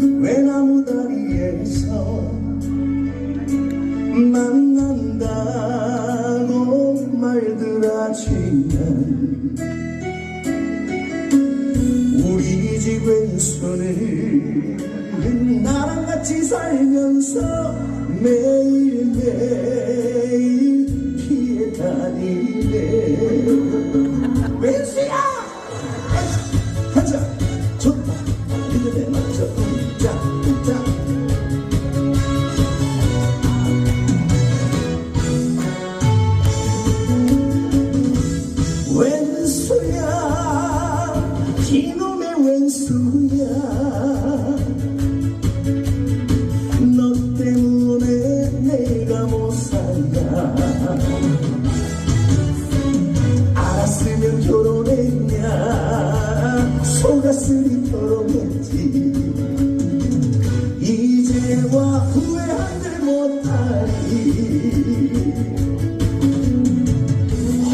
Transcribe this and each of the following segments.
외나무 다리에서 만난다고 말들 하지만 우리 집 왼손을 나랑 같이 살면서 매일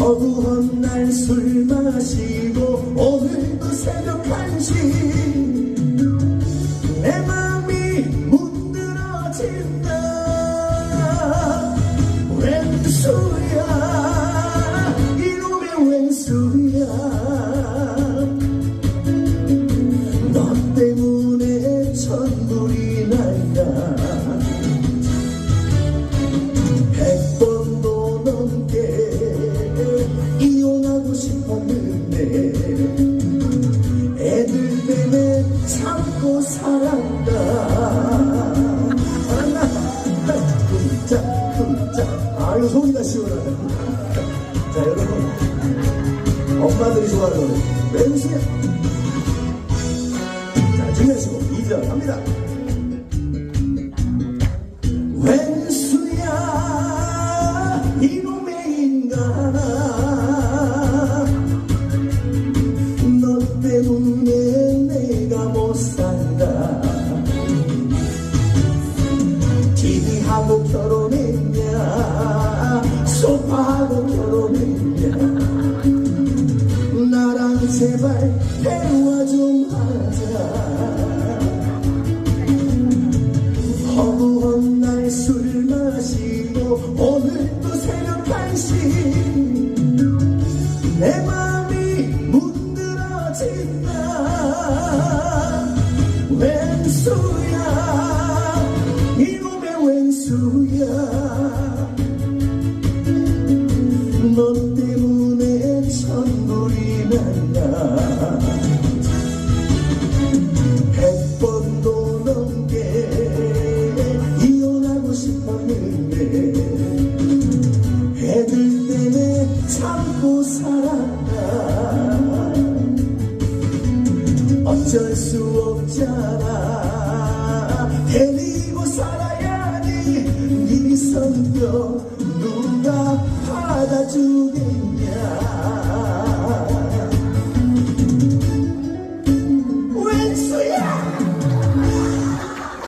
허구한 날술 마시고 오늘도 새벽 1시 쿵짝 아유 소리가 시원하네 자 여러분. 엄마들이 좋아하는 노래. 왼수야 자 준비하시고 2절 갑니다. 왼수야 이놈의 TV하고 결혼했 제발 대화 좀 하자. 허구한 날 술 마시고 오늘도 새벽 1시. 내 맘이 문드러진다. 왼수야 어쩔 수 없잖아. 데리고 살아야지. 네 성격 누가 받아주겠냐